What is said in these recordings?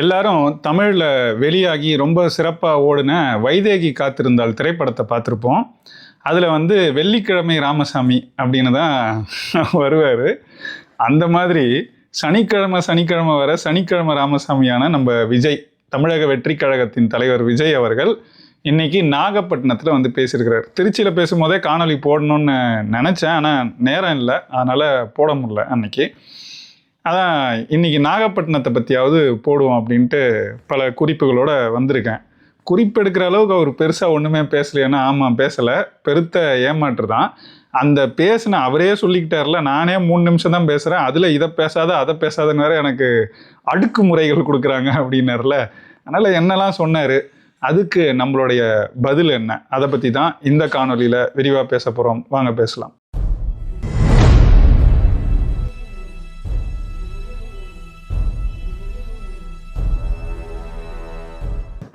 எல்லாரும் தமிழில் வெளியாகி ரொம்ப சிறப்பாக ஓடின வைதேகி காத்திருந்தால் திரைப்படத்தை பார்த்துருப்போம். அதில் வந்து வெள்ளிக்கிழமை ராமசாமி அப்படின்னு தான் வருவார். அந்த மாதிரி சனிக்கிழமை சனிக்கிழமை வர சனிக்கிழமை ராமசாமியான நம்ம விஜய் தமிழக வெற்றி கழகத்தின் தலைவர் விஜய் அவர்கள் இன்றைக்கி நாகப்பட்டினத்தில் வந்து பேசியிருக்கிறார். திருச்சியில் பேசும்போதே காணொளி போடணும்னு நினச்சேன் ஆனால் நேரம் இல்லை. அதனால் போட முடில அன்னைக்கு. அதான் இன்னைக்கு நாகப்பட்டினத்தை பற்றியாவது போடுவோம் அப்படின்ட்டு பல குறிப்புகளோடு வந்திருக்கேன். குறிப்பெடுக்கிற அளவுக்கு அவர் பெருசாக ஒன்றுமே பேசலையேன்னா ஆமாம் பேசலை. பெருத்த ஏமாற்று தான். அந்த பேசின அவரே சொல்லிக்கிட்டார்ல நானே மூணு நிமிஷம் தான் பேசுகிறேன் அதில் இதை பேசாத அதை பேசாத நேரம் எனக்கு அடுக்கு முறைகள் கொடுக்குறாங்க அப்படின்னார்ல. அதனால் என்னெல்லாம் சொன்னார் அதுக்கு நம்மளுடைய பதில் என்ன? அதை பற்றி தான் இந்த காணொலியில் விரிவாக பேச போகிறோம் வாங்க பேசலாம்.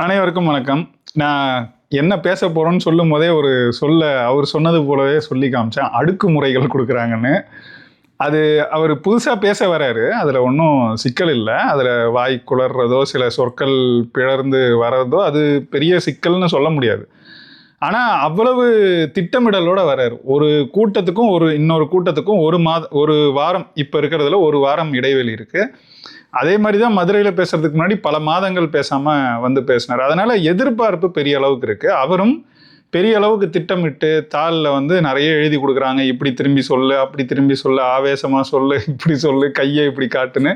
அனைவருக்கும் வணக்கம். நான் என்ன பேச போகிறோன்னு சொல்லும் போதே ஒரு சொல்ல அவர் சொன்னது போலவே சொல்லி காமிச்சேன். அடுக்குமுறைகள் கொடுக்குறாங்கன்னு. அது அவர் புதுசாக பேச வராரு. அதில் ஒன்றும் சிக்கல் இல்லை. அதில் வாய் குளர்றதோ சில சொற்கள் பிளர்ந்து வர்றதோ அது பெரிய சிக்கல்னு சொல்ல முடியாது. ஆனால் அவ்வளவு திட்டமிடலோட வரார். ஒரு கூட்டத்துக்கும் ஒரு இன்னொரு கூட்டத்துக்கும் ஒரு மாத ஒரு வாரம் இப்போ இருக்கிறதுல ஒரு வாரம் இடைவெளி இருக்குது அதே மாதிரி தான் மதுரையில் பேசுறதுக்கு முன்னாடி பல மாதங்கள் பேசாமல் வந்து பேசினார். அதனால் எதிர்பார்ப்பு பெரிய அளவுக்கு இருக்குது அவரும் பெரிய அளவுக்கு திட்டமிட்டு தாளில் வந்து நிறைய எழுதி கொடுக்குறாங்க. இப்படி திரும்பி சொல்லு அப்படி திரும்பி சொல்லு ஆவேசமாக சொல்லு இப்படி சொல்லு கையை இப்படி காட்டுன்னு.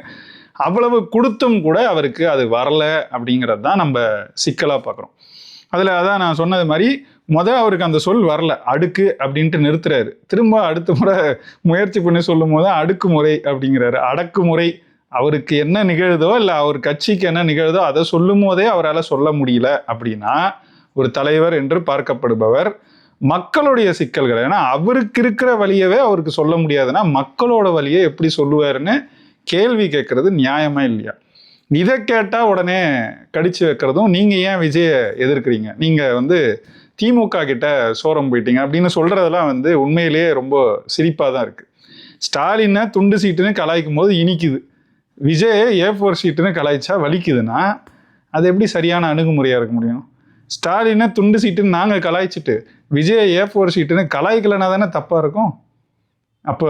அவ்வளவு கொடுத்தும் கூட அவருக்கு அது வரல அப்படிங்கிறது தான் நம்ம சிக்கலாக பார்க்குறோம் அதில் அதான் நான் சொன்னது மாதிரி முதல் அவருக்கு அந்த சொல் வரல. அடுக்கு அப்படின்ட்டு நிறுத்துறாரு. திரும்ப அடுத்த முறை முயற்சி பண்ணி சொல்லும் போது அடுக்குமுறை அப்படிங்கிறாரு. அடக்குமுறை அவருக்கு என்ன நிகழுதோ இல்லை அவர் கட்சிக்கு என்ன நிகழுதோ அதை சொல்லும் போதே அவரால் சொல்ல முடியல அப்படின்னா ஒரு தலைவர் என்று பார்க்கப்படுபவர் மக்களுடைய சிக்கல்கள் ஏன்னா அவருக்கு இருக்கிற வழியவே அவருக்கு சொல்ல முடியாதுன்னா மக்களோட வழியை எப்படி சொல்லுவாருன்னு கேள்வி கேட்கறது நியாயமா இல்லையா? இதை கேட்டால் உடனே கடிச்சு வைக்கிறதும் நீங்கள் ஏன் விஜயை எதிர்க்கிறீங்க? நீங்கள் வந்து திமுக கிட்ட சோரம் போயிட்டீங்க அப்படின்னு சொல்கிறதெல்லாம் வந்து உண்மையிலேயே ரொம்ப சிரிப்பாக தான் இருக்குது ஸ்டாலினை துண்டு சீட்டுன்னு கலாய்க்கும் போது இனிக்குது. விஜய் ஏ ஃபோர் சீட்டுன்னு கலாய்ச்சா வலிக்குதுன்னா அது எப்படி சரியான அணுகுமுறையாக இருக்க முடியும்? ஸ்டாலினை துண்டு சீட்டுன்னு நாங்கள் கலாய்ச்சிட்டு விஜய் ஏ ஃபோர் சீட்டுன்னு கலாய்க்கலனா தானே தப்பாக இருக்கும்? அப்போ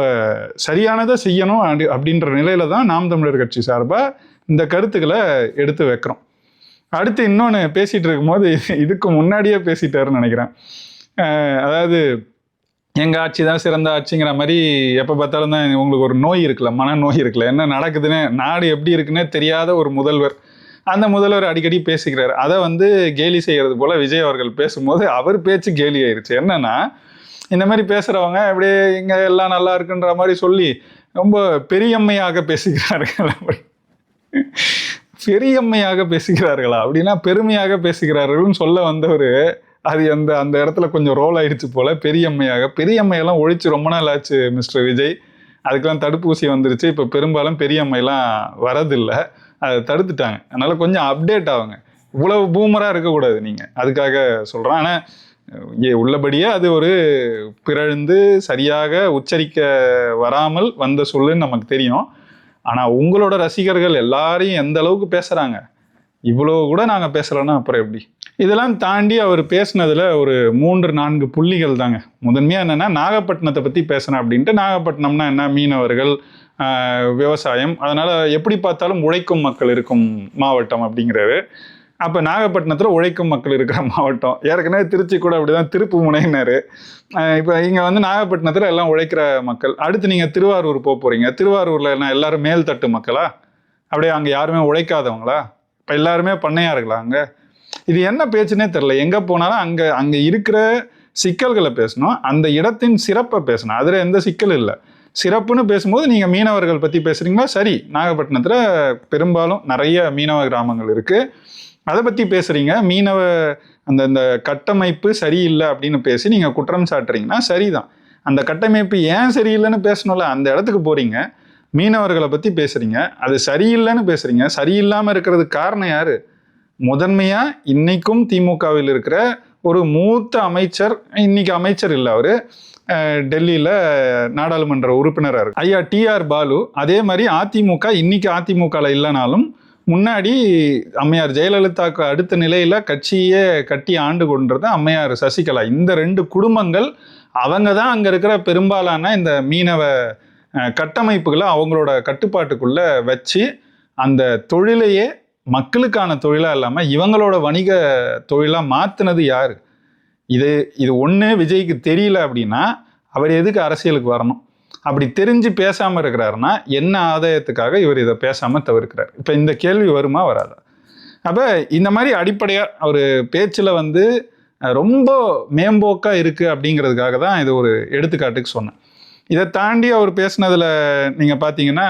சரியானதை செய்யணும் அப்படி அப்படின்ற நிலையில தான் நாம் தமிழர் கட்சி சார்பாக இந்த கருத்துக்களை எடுத்து வைக்கிறோம். அடுத்து இன்னொன்று பேசிகிட்டு இருக்கும்போது இதுக்கு முன்னாடியே பேசிட்டாருன்னு நினைக்கிறேன். அதாவது எங்கள் ஆட்சி தான் சிறந்த ஆட்சிங்கிற மாதிரி எப்போ பார்த்தாலும் தான் உங்களுக்கு ஒரு நோய் இருக்குல்ல மனநோய் இருக்குல்ல. என்ன நடக்குதுன்னு நாடு எப்படி இருக்குன்னே தெரியாத ஒரு முதல்வர். அந்த முதல்வர் அடிக்கடி பேசிக்கிறார். அதை வந்து கேலி செய்கிறது போல விஜய் அவர்கள் பேசும்போது அவர் பேச்சு கேலி ஆயிடுச்சு என்னென்னா இந்த மாதிரி பேசுகிறவங்க அப்படியே இங்கே எல்லாம் நல்லா இருக்குன்ற மாதிரி சொல்லி ரொம்ப பெரியம்மையாக பேசுகிறார்கள் அப்படி. பெரியம்மையாக பேசுகிறார்களா? அப்படின்னா பெருமையாக பேசுகிறார்கள்னு சொல்ல வந்தவர் அது அந்த அந்த இடத்துல கொஞ்சம் ரோல் ஆயிடுச்சு போல. பெரியம்மையாக பெரியம்மையெல்லாம் ஒழிச்சு ரொம்ப நாள் ஆச்சு மிஸ்டர் விஜய். அதுக்கெல்லாம் தடுப்பூசி வந்துருச்சு. இப்போ பெரும்பாலும் பெரியம்மையெல்லாம் வரதில்லை. அதை தடுத்துட்டாங்க. அதனால் கொஞ்சம் அப்டேட் ஆகுங்க. இவ்வளவு பூமராக இருக்கக்கூடாது நீங்கள் அதுக்காக சொல்கிறேன் ஆனால் ஏ உள்ளபடியே அது ஒரு பிறழ்ந்து சரியாக உச்சரிக்க வராமல் வந்த சொல்லுன்னு நமக்கு தெரியும். ஆனால் உங்களோட ரசிகர்கள் எல்லாரையும் எந்த அளவுக்கு பேசுகிறாங்க இவ்வளோ கூட நாங்கள் பேசலைன்னா அப்புறம் எப்படி? இதெல்லாம் தாண்டி அவர் பேசினதில் ஒரு மூன்று நான்கு புள்ளிகள் தாங்க. முதன்மையாக என்னென்னா நாகப்பட்டினத்தை பற்றி பேசுகிறேன் அப்படின்ட்டு நாகப்பட்டினம்னா என்ன? மீனவர்கள் விவசாயம். அதனால் எப்படி பார்த்தாலும் உழைக்கும் மக்கள் இருக்கும் மாவட்டம் அப்படிங்கிறாரு. அப்போ நாகப்பட்டினத்தில் உழைக்கும் மக்கள் இருக்கிற மாவட்டம். ஏற்கனவே திருச்சி கூட அப்படிதான் திருப்பு முனையினாரு. இப்போ இங்கே வந்து நாகப்பட்டினத்தில் எல்லாம் உழைக்கிற மக்கள். அடுத்து நீங்கள் திருவாரூர் போக போகிறீங்க திருவாரூரில் என்ன எல்லோரும் மேல்தட்டு மக்களா? அப்படியே அங்கே யாருமே உழைக்காதவங்களா? இப்போ எல்லாருமே பண்ணையார்களா அங்கே? இது என்ன பேச்சுனே தெரில எங்கே போனாலும் அங்கே அங்கே இருக்கிற சிக்கல்களை பேசணும். அந்த இடத்தின் சிறப்பை பேசணும். அதில் எந்த சிக்கல் இல்லை. சிறப்புன்னு பேசும்போது நீங்கள் மீனவர்கள் பற்றி பேசுகிறீங்களா சரி. நாகப்பட்டினத்தில் பெரும்பாலும் நிறைய மீனவ கிராமங்கள் இருக்குது அதை பற்றி பேசுகிறீங்க மீனவ அந்த இந்த கட்டமைப்பு சரியில்லை அப்படின்னு பேசி நீங்கள் குற்றம் சாட்டுறீங்கன்னா சரிதான். அந்த கட்டமைப்பு ஏன் சரியில்லைன்னு பேசணும்ல? அந்த இடத்துக்கு போகிறீங்க மீனவர்களை பற்றி பேசுகிறீங்க அது சரியில்லைன்னு பேசுகிறீங்க சரியில்லாமல் இருக்கிறதுக்கு காரணம் யார்? முதன்மையாக இன்றைக்கும் திமுகவில் இருக்கிற ஒரு மூத்த அமைச்சர் இன்னைக்கு அமைச்சர் இல்லை அவர். டெல்லியில் நாடாளுமன்ற உறுப்பினராக இருக்கு ஐயா டிஆர் பாலு அதே மாதிரி அதிமுக இன்னைக்கு அதிமுகவில் இல்லைனாலும் முன்னாடி அம்மையார் ஜெயலலிதாவுக்கு அடுத்த நிலையில் கட்சியே கட்டி ஆண்டு கொண்டிருந்த அம்மையார் சசிகலா இந்த ரெண்டு குடும்பங்கள் அவங்க தான் அங்கே இருக்கிற பெரும்பாலான இந்த மீனவ கட்டமைப்புகளை அவங்களோட கட்டுப்பாட்டுக்குள்ளே வச்சு அந்த தொழிலையே மக்களுக்கான தொழிலாக இல்லாமல் இவங்களோட வணிக தொழிலாக மாற்றினது யார்? இது இது ஒன்று விஜய்க்கு தெரியல அப்படின்னா அவர் எதுக்கு அரசியலுக்கு வரணும்? அப்படி தெரிஞ்சு பேசாமல் இருக்கிறாருன்னா என்ன ஆதாயத்துக்காக இவர் இதை பேசாமல் தவிர்க்கிறார்? இப்போ இந்த கேள்வி வருமா வராதா? அப்போ இந்த மாதிரி அடிப்படையாக அவர் பேச்சில் வந்து ரொம்ப மேம்போக்காக இருக்குது அப்படிங்கிறதுக்காக தான் இது ஒரு எடுத்துக்காட்டுக்கு சொன்னேன். இதை தாண்டி அவர் பேசுனதில் நீங்கள் பார்த்தீங்கன்னா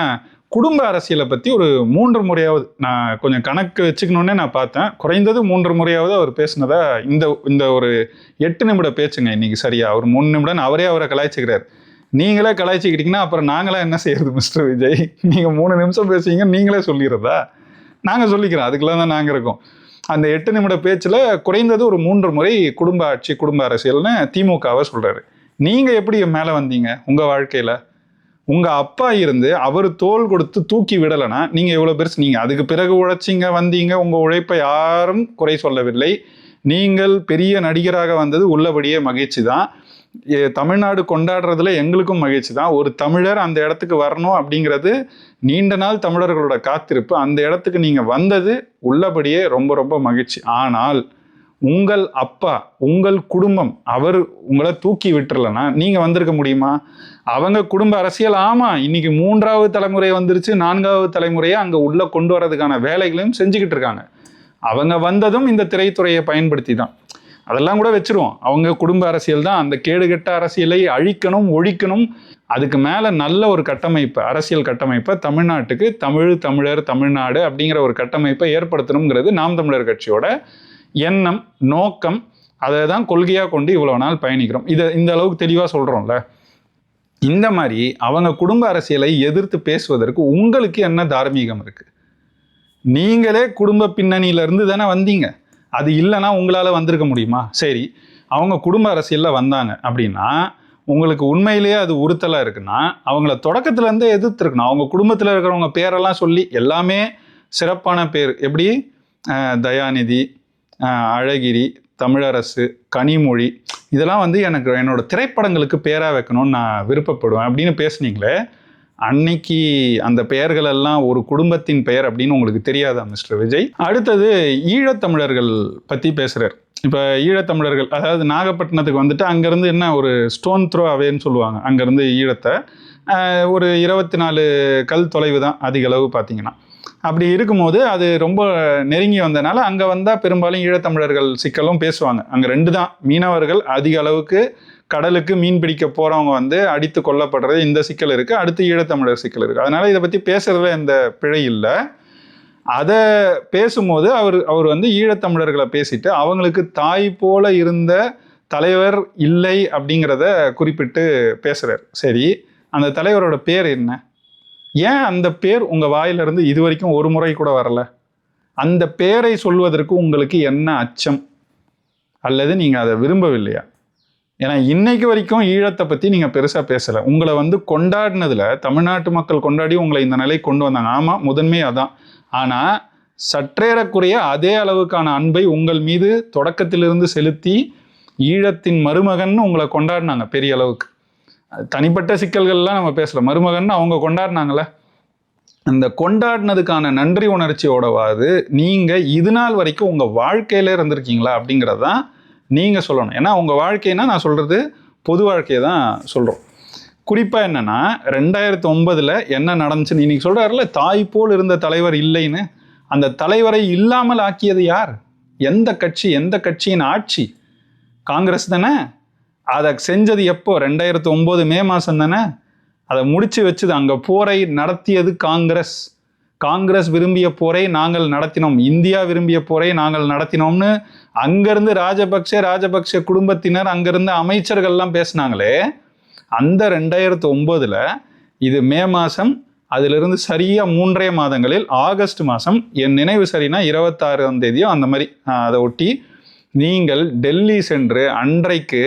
குடும்ப அரசியலை பற்றி ஒரு மூன்று முறையாவது நான் கொஞ்சம் கணக்கு வச்சுக்கணுன்னே நான் பார்த்தேன். குறைந்தது மூன்று முறையாவது அவர் பேசினதா இந்த இந்த ஒரு எட்டு நிமிட பேச்சுங்க இன்னைக்கு சரியா. ஒரு மூணு நிமிடம் அவரே அவரை கலாய்ச்சிக்கிறார். நீங்களே கலாய்ச்சிக்கிட்டீங்கன்னா அப்புறம் நாங்களாம் என்ன செய்யறது மிஸ்டர் விஜய்? நீங்கள் மூணு நிமிஷம் பேசுவீங்க நீங்களே சொல்லிடுறதா? நாங்கள் சொல்லிக்கிறோம். அதுக்கெல்லாம் தான் நாங்கள் இருக்கோம். அந்த எட்டு நிமிட பேச்சில் குறைந்தது ஒரு மூன்று முறை குடும்ப ஆட்சி குடும்ப அரசியல்னு திமுகவை சொல்கிறாரு நீங்கள் எப்படி மேலே வந்தீங்க உங்கள் வாழ்க்கையில்? உங்கள் அப்பா இருந்து அவர் தோல் கொடுத்து தூக்கி விடலைன்னா நீங்கள் எவ்வளோ பெருசு நீங்கள் அதுக்கு பிறகு உழைச்சிங்க வந்தீங்க உங்கள் உழைப்பை யாரும் குறை சொல்லவில்லை. நீங்கள் பெரிய நடிகராக வந்தது உள்ளபடியே மகிழ்ச்சி தான் தமிழ்நாடு கொண்டாடுறதுல எங்களுக்கும் மகிழ்ச்சி தான் ஒரு தமிழர் அந்த இடத்துக்கு வரணும் அப்படிங்கிறது நீண்ட நாள் தமிழர்களோட காத்திருப்பு. அந்த இடத்துக்கு நீங்கள் வந்தது உள்ளபடியே ரொம்ப ரொம்ப மகிழ்ச்சி. ஆனால் உங்கள் அப்பா உங்கள் குடும்பம் அவர் உங்களை தூக்கி விட்டுறலன்னா நீங்கள் வந்திருக்க முடியுமா? அவங்க குடும்ப அரசியல் ஆமாம் இன்னைக்கு மூன்றாவது தலைமுறை வந்துருச்சு நான்காவது தலைமுறையை அங்கே உள்ளே கொண்டு வரதுக்கான வேலைகளையும் செஞ்சுக்கிட்டு இருக்காங்க. அவங்க வந்ததும் இந்த திரைத்துறையை பயன்படுத்தி தான் அதெல்லாம் கூட வச்சிருவோம். அவங்க குடும்ப அரசியல் தான். அந்த கேடுகெட்ட அரசியலை அழிக்கணும் ஒழிக்கணும். அதுக்கு மேலே நல்ல ஒரு கட்டமைப்பு அரசியல் கட்டமைப்பை தமிழ்நாட்டுக்கு தமிழ் தமிழர் தமிழ்நாடு அப்படிங்கிற ஒரு கட்டமைப்பை ஏற்படுத்தணுங்கிறது நாம் தமிழர் கட்சியோட எண்ணம் நோக்கம் அதை தான் கொள்கையாக கொண்டு இவ்வளோ நாள் பயணிக்கிறோம். இதை இந்த அளவுக்கு தெளிவாக சொல்கிறோம்ல இந்த மாதிரி அவங்க குடும்ப அரசியலை எதிர்த்து பேசுவதற்கு உங்களுக்கு என்ன தார்மீகம் இருக்குது நீங்களே குடும்ப பின்னணியிலேருந்து தானே வந்தீங்க. அது இல்லைன்னா உங்களால் வந்திருக்க முடியுமா? சரி அவங்க குடும்ப அரசியலில் வந்தாங்க அப்படின்னா உங்களுக்கு உண்மையிலேயே அது உறுத்தலாக இருக்குன்னா அவங்கள தொடக்கத்துலேருந்தே எதிர்த்துருக்கணும். அவங்க குடும்பத்தில் இருக்கிறவங்க பேரெல்லாம் சொல்லி எல்லாமே சிறப்பான பேர். எப்படி? தயாநிதி அழகிரி தமிழரசு கனிமொழி இதெல்லாம் வந்து எனக்கு என்னோட திரைப்படங்களுக்கு பேராக வைக்கணும்னு நான் விருப்பப்படுவேன். அப்படின்னு பேசுனீங்களே அன்னைக்கு அந்த பெயர்கள் எல்லாம் ஒரு குடும்பத்தின் பெயர் அப்படின்னு உங்களுக்கு தெரியாதா மிஸ்டர் விஜய்? அடுத்தது ஈழத்தமிழர்கள் பற்றி பேசுகிறார் இப்போ ஈழத்தமிழர்கள் அதாவது நாகப்பட்டினத்துக்கு வந்துட்டு அங்கேருந்து என்ன ஒரு ஸ்டோன் த்ரோ அவேன்னு சொல்லுவாங்க அங்கேருந்து ஈழத்தை. ஒரு இருபத்தி நாலு கல் தொலைவு தான் அதிக அளவு பார்த்தீங்கன்னா. அப்படி இருக்கும்போது அது ரொம்ப நெருங்கி வந்தனால அங்கே வந்தால் பெரும்பாலும் ஈழத்தமிழர்கள் சிக்கலும் பேசுவாங்க. அங்கே ரெண்டு தான். மீனவர்கள் அதிக அளவுக்கு கடலுக்கு மீன் பிடிக்க போகிறவங்க வந்து அடித்து கொல்லப்படுறது இந்த சிக்கல் இருக்குது அடுத்து ஈழத்தமிழர் சிக்கல் இருக்குது அதனால் இதை பற்றி பேசுகிறதுல எந்த பிழை இல்லை. அதை பேசும்போது அவர் அவர் வந்து ஈழத்தமிழர்களை பேசிட்டு அவங்களுக்கு தாய் போல இருந்த தலைவர் இல்லை அப்படிங்கிறத குறிப்பிட்டு பேசுகிறார் சரி அந்த தலைவரோட பேர் என்ன? ஏன் அந்த பேர் உங்கள் வாயிலிருந்து இது வரைக்கும் ஒரு முறை கூட வரல? அந்த பேரை சொல்வதற்கு உங்களுக்கு என்ன அச்சம்? அல்லது நீங்கள் அதை விரும்பவில்லையா? ஏன்னா இன்னைக்கு வரைக்கும் ஈழத்தை பற்றி நீங்கள் பெருசாக பேசலை. உங்களை வந்து கொண்டாடினதில் தமிழ்நாட்டு மக்கள் கொண்டாடி உங்களை இந்த நிலை கொண்டு வந்தாங்க. ஆமாம் முதன்மை அதான். ஆனால் சற்றேறக்குறைய அதே அளவுக்கான அன்பை உங்கள் மீது தொடக்கத்திலிருந்து செலுத்தி ஈழத்தின் மருமகன்னு உங்களை கொண்டாடினாங்க பெரிய அளவுக்கு. தனிப்பட்ட சிக்கல்கள்லாம் நம்ம பேசல மருமகன் அவங்க கொண்டாடினாங்களே அந்த கொண்டாடினதுக்கான நன்றி உணர்ச்சியோடவாது நீங்கள் இது நாள் வரைக்கும் உங்கள் வாழ்க்கையில இருந்திருக்கீங்களா அப்படிங்கிறதான் நீங்கள் சொல்லணும். ஏன்னா உங்கள் வாழ்க்கைனா நான் சொல்கிறது பொது வாழ்க்கையை தான் சொல்கிறோம் குறிப்பாக என்னென்னா ரெண்டாயிரத்தி ஒன்பதில் என்ன நடந்துச்சுன்னு இன்னைக்கு சொல்கிறாருல தாய் போல் இருந்த தலைவர் இல்லைன்னு. அந்த தலைவரை இல்லாமல் ஆக்கியது யார்? எந்த கட்சி எந்த கட்சியின் ஆட்சி? காங்கிரஸ் தானே? அதை செஞ்சது எப்போ? ரெண்டாயிரத்தி ஒம்பது மே மாதம் தானே? அதை முடித்து வச்சுது அங்கே போரை நடத்தியது காங்கிரஸ். காங்கிரஸ் விரும்பிய போரை நாங்கள் நடத்தினோம். இந்தியா விரும்பிய போரை நாங்கள் நடத்தினோம்னு அங்கேருந்து ராஜபக்சே ராஜபக்சே குடும்பத்தினர் அங்கேருந்து அமைச்சர்கள்லாம் பேசினாங்களே அந்த ரெண்டாயிரத்து ஒம்போதில் இது மே மாதம் அதிலிருந்து சரியா மூன்றே மாதங்களில் ஆகஸ்ட் மாதம் என் நினைவு சரினா இருபத்தாறாம் தேதியோ அந்த மாதிரி அதை ஒட்டி நீங்கள் டெல்லி சென்று அன்றைக்கு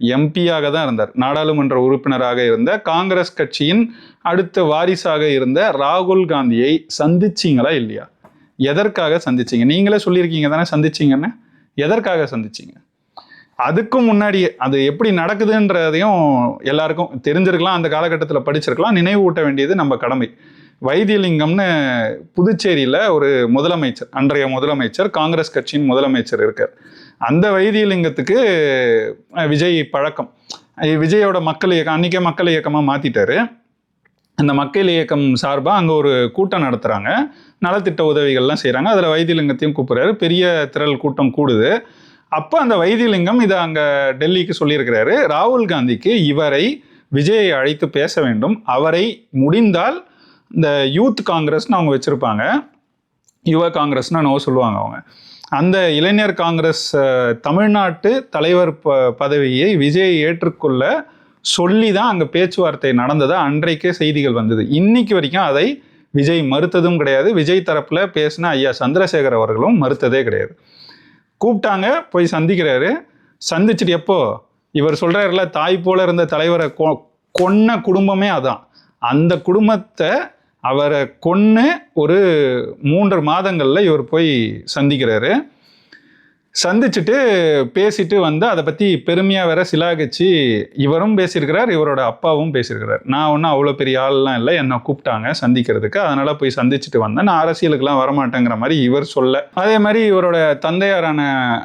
எம்பியாக தான் இருந்தார். நாடாளுமன்ற உறுப்பினராக இருந்த காங்கிரஸ் கட்சியின் அடுத்த வாரிசாக இருந்த ராகுல் காந்தியை சந்திச்சீங்களா இல்லையா? எதற்காக சந்திச்சீங்க? நீங்களே சொல்லியிருக்கீங்க தானே சந்திச்சீங்கன்னு. எதற்காக சந்திச்சீங்க? அதுக்கும் முன்னாடி அது எப்படி நடக்குதுன்றதையும் எல்லாருக்கும் தெரிஞ்சிருக்கலாம். அந்த காலகட்டத்தில் படிச்சிருக்கலாம். நினைவு ஊட்ட வேண்டியது நம்ம கடமை. வைத்தியலிங்கம்னு புதுச்சேரியில் ஒரு முதலமைச்சர் அன்றைய முதலமைச்சர் காங்கிரஸ் கட்சியின் முதலமைச்சர் இருக்கார். அந்த வைத்தியலிங்கத்துக்கு விஜய் பழக்கம். விஜயோட மக்கள் இயக்கம் அன்றைக்கே மக்கள் இயக்கமாக மாற்றிட்டாரு அந்த மக்கள் இயக்கம் சார்பாக அங்கே ஒரு கூட்டம் நடத்துகிறாங்க நலத்திட்ட உதவிகள்லாம் செய்கிறாங்க அதில் வைத்தியலிங்கத்தையும் கூப்பிட்றாரு. பெரிய திரள் கூட்டம் கூடுது. அப்போ அந்த வைத்தியலிங்கம் இதை அங்கே டெல்லிக்கு சொல்லியிருக்கிறாரு. ராகுல் காந்திக்கு இவரை விஜயை அழைத்து பேச வேண்டும். அவரை முடிந்தால் இந்த யூத் காங்கிரஸ்னு அவங்க வச்சுருப்பாங்க. யுவ காங்கிரஸ்னு என்னவோ சொல்லுவாங்க அவங்க. அந்த இளைஞர் காங்கிரஸ் தமிழ்நாட்டு தலைவர் ப பதவியை விஜய் ஏற்றுக்கொள்ள சொல்லி தான் அங்கே பேச்சுவார்த்தை நடந்ததா அன்றைக்கே செய்திகள் வந்தது. இன்னைக்கு வரைக்கும் அதை விஜய் மறுத்ததும் கிடையாது. விஜய் தரப்பில் பேசின ஐயா சந்திரசேகர் அவர்களும் மறுத்ததே கிடையாது. கூப்பிட்டாங்க போய் சந்திக்கிறாரு. சந்திச்சுட்டு எப்போ? இவர் சொல்கிறாருல தாய் போல இருந்த தலைவரை கொ- கொன்ன குடும்பமே அதான். அந்த குடும்பத்தை அவரை கொன்று ஒரு மூன்று மாதங்களில் இவர் போய் சந்திக்கிறாரு. சந்திச்சுட்டு பேசிட்டு வந்து அதை பற்றி பெருமையாக வேற சிலாகிச்சு இவரும் பேசியிருக்கிறார் இவரோட அப்பாவும் பேசியிருக்கிறார். நான் ஒன்றும் அவ்வளோ பெரிய ஆள்லாம் இல்லை என்னை கூப்பிட்டாங்க சந்திக்கிறதுக்கு. அதனால் போய் சந்திச்சுட்டு வந்தேன். நான் அரசியலுக்குலாம் வரமாட்டேங்கிற மாதிரி இவர் சொல்ல. அதே மாதிரி இவரோட தந்தையாரான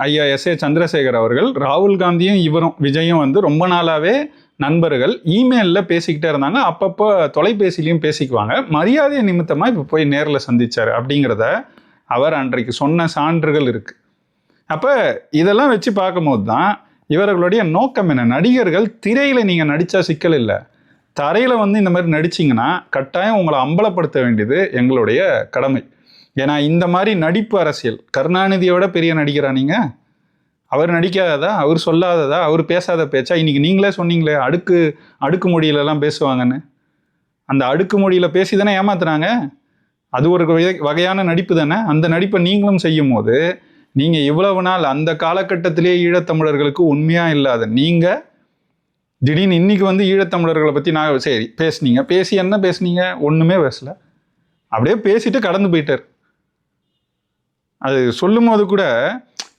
ஐயா எஸ் ஏ சந்திரசேகர் அவர்கள் ராகுல் காந்தியும் இவரும் விஜயும் வந்து ரொம்ப நாளாகவே நண்பர்கள் இமெயிலில் பேசிக்கிட்டே இருந்தாங்க. அப்பப்போ தொலைபேசிலையும் பேசிக்குவாங்க. மரியாதை நிமித்தமாக இப்போ போய் நேரில் சந்திச்சார். அப்படிங்கிறத அவர் அன்றைக்கு சொன்ன சான்றுகள் இருக்குது அப்போ இதெல்லாம் வச்சு பார்க்கும்போது தான் இவர்களுடைய நோக்கம் என்ன? நடிகர்கள் திரையில் நீங்கள் நடித்தா சிக்கல் இல்லை. தரையில் வந்து இந்த மாதிரி நடிச்சிங்கன்னா கட்டாயம் உங்களை அம்பலப்படுத்த வேண்டியது எங்களுடைய கடமை. ஏன்னா இந்த மாதிரி நடிப்பு அரசியல் கருணாநிதியோட பெரிய நடிகரா நீங்கள் அவர் நடிக்காததா? அவர் சொல்லாததா? அவர் பேசாத பேச்சா? இன்னைக்கு நீங்களே சொன்னீங்களே அடுக்கு அடுக்கு மொழியிலலாம் பேசுவாங்கன்னு. அந்த அடுக்கு மொழியில் பேசி தானே ஏமாத்துறாங்க? அது ஒரு வகை- வகையான நடிப்பு தானே? அந்த நடிப்பை நீங்களும் செய்யும் போது நீங்கள் இவ்வளவு நாள் அந்த காலகட்டத்திலே ஈழத்தமிழர்களுக்கு உண்மையாக இல்லாத நீங்கள் திடீர்னு இன்னைக்கு வந்து ஈழத்தமிழர்களை பற்றி நான் சரி பேசுனீங்க. பேசி என்ன பேசுனீங்க? ஒன்றுமே பேசல. அப்படியே பேசிட்டு கடந்து போயிட்டார். அது சொல்லும் போது கூட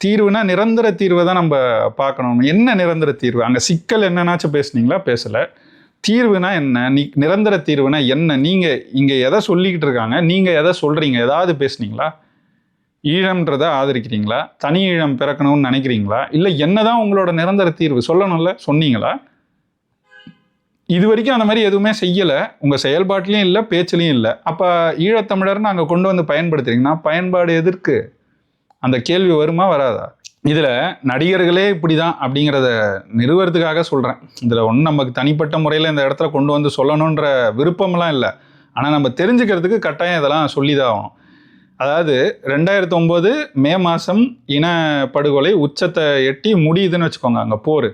தீர்வுனா நிரந்தர தீர்வை தான் நம்ம பார்க்கணும். என்ன நிரந்தர தீர்வு? அங்கே சிக்கல் என்னன்னாச்சும் பேசுனீங்களா? பேசலை. தீர்வுனா என்ன? நீ நிரந்தர தீர்வுனா என்ன? நீங்கள் இங்கே எதை சொல்லிக்கிட்டு இருக்காங்க? நீங்கள் எதை சொல்கிறீங்க ஏதாவது பேசுனீங்களா? ஈழம்ன்றதை ஆதரிக்கிறீங்களா? தனி ஈழம் பிறக்கணும்னு நினைக்கிறீங்களா? இல்லை என்ன தான் உங்களோட நிரந்தர தீர்வு சொல்லணும்ல? சொன்னீங்களா? இது வரைக்கும் அந்த மாதிரி எதுவுமே செய்யலை. உங்கள் செயல்பாட்டிலையும் இல்லை பேச்சிலையும் இல்லை. அப்போ ஈழத்தமிழர்னு அங்கே கொண்டு வந்து பயன்படுத்துறீங்கன்னா பயன்பாடு எதற்கு? அந்த கேள்வி வருமா வராதா? இதில் நடிகர்களே இப்படி தான் அப்படிங்கிறத நிறுவறதுக்காக சொல்கிறேன் இதில் ஒன்றும் நமக்கு தனிப்பட்ட முறையில் இந்த இடத்துல கொண்டு வந்து சொல்லணுன்ற விருப்பம்லாம் இல்லை. ஆனால் நம்ம தெரிஞ்சுக்கிறதுக்கு கட்டாயம் இதெல்லாம் சொல்லி தான் ஆகணும். அதாவது ரெண்டாயிரத்தி ஒம்பது மே மாதம் இனப்படுகொலை உச்சத்தை எட்டி முடியுதுன்னு வச்சுக்கோங்க அங்கே போர்.